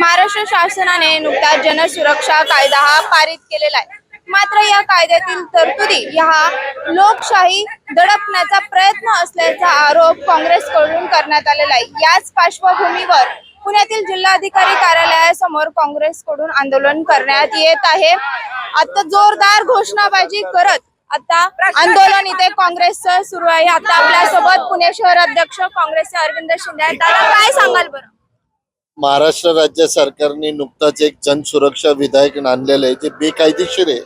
महाराष्ट्र शासनाने नुकताच जनसुरक्षा कायदा हा पारित केलेला आहे. मात्र या कायद्यातील तरतुदी ह्या लोकशाही दडपण्याचा प्रयत्न असल्याचा आरोप काँग्रेसकडून करण्यात आलेला आहे. याच पार्श्वभूमीवर पुण्यातील जिल्हाधिकारी कार्यालयासमोर काँग्रेसकडून आंदोलन करण्यात येत आहे. आता जोरदार घोषणाबाजी करत आता आंदोलन इथे काँग्रेसचं सुरू आहे. आता आपल्यासोबत पुणे शहर अध्यक्ष काँग्रेसचे अरविंद शिंदे आहेत. दादा काय सांगाल बरं? महाराष्ट्र राज्य सरकारने नुकताच एक जनसुरक्षा विधेयक आणलेलं आहे जे बेकायदेशीर आहे.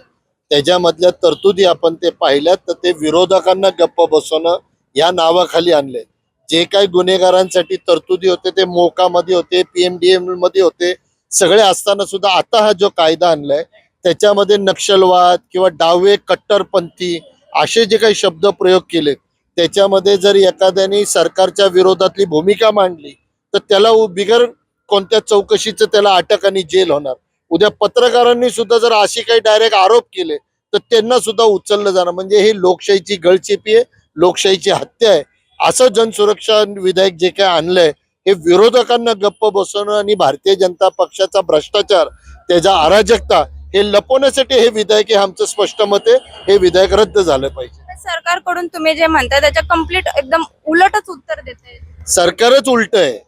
त्याच्यामधल्या तरतुदी आपण ते पाहिल्यात तर ते विरोधकांना गप्प बसवणं या नावाखाली आणले जे काही गुन्हेगारांसाठी तरतुदी होते ते मोकामध्ये होते पीएमडीएममध्ये होते सगळे असताना सुद्धा आता हा जो कायदा आणलाय त्याच्यामध्ये नक्षलवाद किंवा डावे कट्टरपंथी असे जे काही शब्द प्रयोग केले त्याच्यामध्ये जर एखाद्याने सरकारच्या विरोधातली भूमिका मांडली तर त्याला उ- बिगर कोणत्या चौकशीचं त्याला अटक आणि जेल होणार? उद्या पत्रकारांनी सुद्धा जर असे काही डायरेक्ट आरोप केले तर त्यांना सुद्धा उचललं जाणार. म्हणजे ही लोकशाहीची गळचेपी आहे लोकशाहीची हत्या आहे. असं जनसुरक्षा विधेयक जे काय आणलंय हे विरोधकांना गप्प बसवणं आणि भारतीय जनता पक्षाचा भ्रष्टाचार त्याचा अराजकता हे लपवण्यासाठी हे विधेयक हे आमचं स्पष्ट मत आहे. हे विधेयक रद्द झालं पाहिजे. सरकारकडून तुम्ही जे म्हणताय त्याच्या कंप्लीट एकदम उलटच उत्तर देते सरकारच उलट आहे.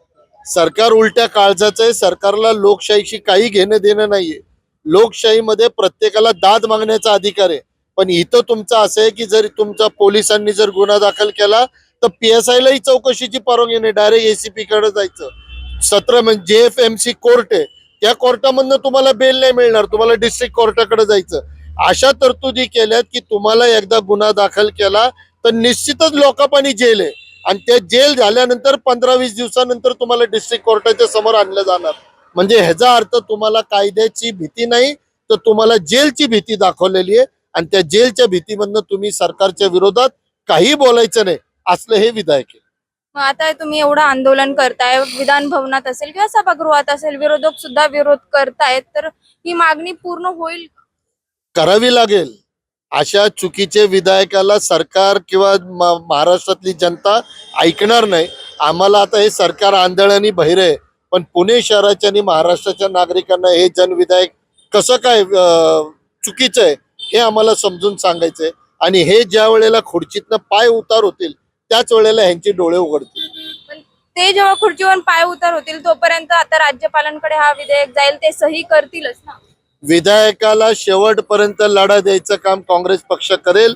सरकार उलट्या काळजाचं आहे. सरकारला लोकशाहीशी काही घेणं देणं नाहीये. लोकशाहीमध्ये प्रत्येकाला दाद मागण्याचा अधिकार आहे. पण इथं तुमचं असं आहे की जर तुमचा पोलिसांनी जर गुन्हा दाखल केला तर पी एस आयलाही चौकशीची परवानगी नाही. डायरेक्ट एसीपी कडे जायचं. सत्र म्हणजे जे एफ एम सी कोर्ट आहे. त्या कोर्टामधनं तुम्हाला बेल नाही मिळणार. तुम्हाला डिस्ट्रिक्ट कोर्टाकडे जायचं. अशा तरतुदी केल्यात की तुम्हाला एकदा गुन्हा दाखल केला तर निश्चितच लोकापानी जेल आहे. आणि ते जेल झाल्यानंतर पंधरा वीस दिवसानंतर तुम्हाला डिस्ट्रिक्ट कोर्टाच्या समोर आणलं जाणार. म्हणजे ह्याचा अर्थ तुम्हाला कायद्याची भीती नाही तर तुम्हाला जेलची भीती दाखवलेली आहे. आणि त्या जेलच्या भीतीमधनं तुम्ही सरकारच्या विरोधात काही बोलायचं नाही. असलं हे विधायक आहे. मग आता तुम्ही एवढं आंदोलन करताय विधान भवनात असेल किंवा सभागृहात असेल विरोधक सुद्धा विरोध करतायत तर ही मागणी पूर्ण होईल? करावी लागेल. अशा चुकीचे विधायकाला सरकार किंवा महाराष्ट्रातली जनता ऐकणार नाही. आम्हाला आता हे सरकार आंधळ आणि बहिरे आहे. पण पुणे शहराच्या आणि महाराष्ट्राच्या नागरिकांना हे जनविधायक कसं काय चुकीचं आहे हे आम्हाला समजून सांगायचंय आणि हे ज्या वेळेला खुर्चीतनं पाय उतार होतील त्याच वेळेला ह्यांचे डोळे उघडतील. ते जेव्हा खुर्चीवर पाय उतार होतील तोपर्यंत आता राज्यपालांकडे हा विधेयक जाईल ते सही करतीलच ना? विधायकाला शेवटपर्यंत लढा द्यायचं काम काँग्रेस पक्ष करेल.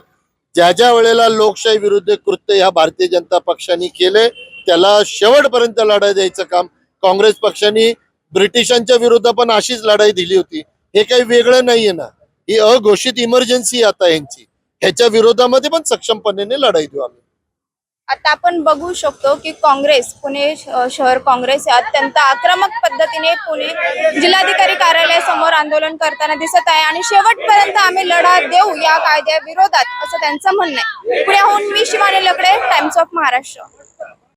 ज्या ज्या वेळेला लोकशाही विरुद्ध कृत्य ह्या भारतीय जनता पक्षाने केले त्याला शेवटपर्यंत लढा द्यायचं काम काँग्रेस पक्षाने ब्रिटिशांच्या विरुद्ध पण अशीच लढाई दिली होती. हे काही वेगळं नाहीये ना. ही अघोषित इमर्जन्सी आता यांची. ह्याच्या विरोधामध्ये पण सक्षमपणे लढाई देऊ आम्ही. आता आपण बघू शकतो की काँग्रेस पुणे शहर काँग्रेस अत्यंत आक्रमक पद्धतीने पुणे जिल्हाधिकारी कार्यालयासमोर आंदोलन करताना दिसत आहे आणि शेवटपर्यंत आम्ही लढा देऊ या कायद्याविरोधात असं त्यांचं म्हणणं आहे. पुण्याहून मी शिवानी लकडे टाइम्स ऑफ महाराष्ट्र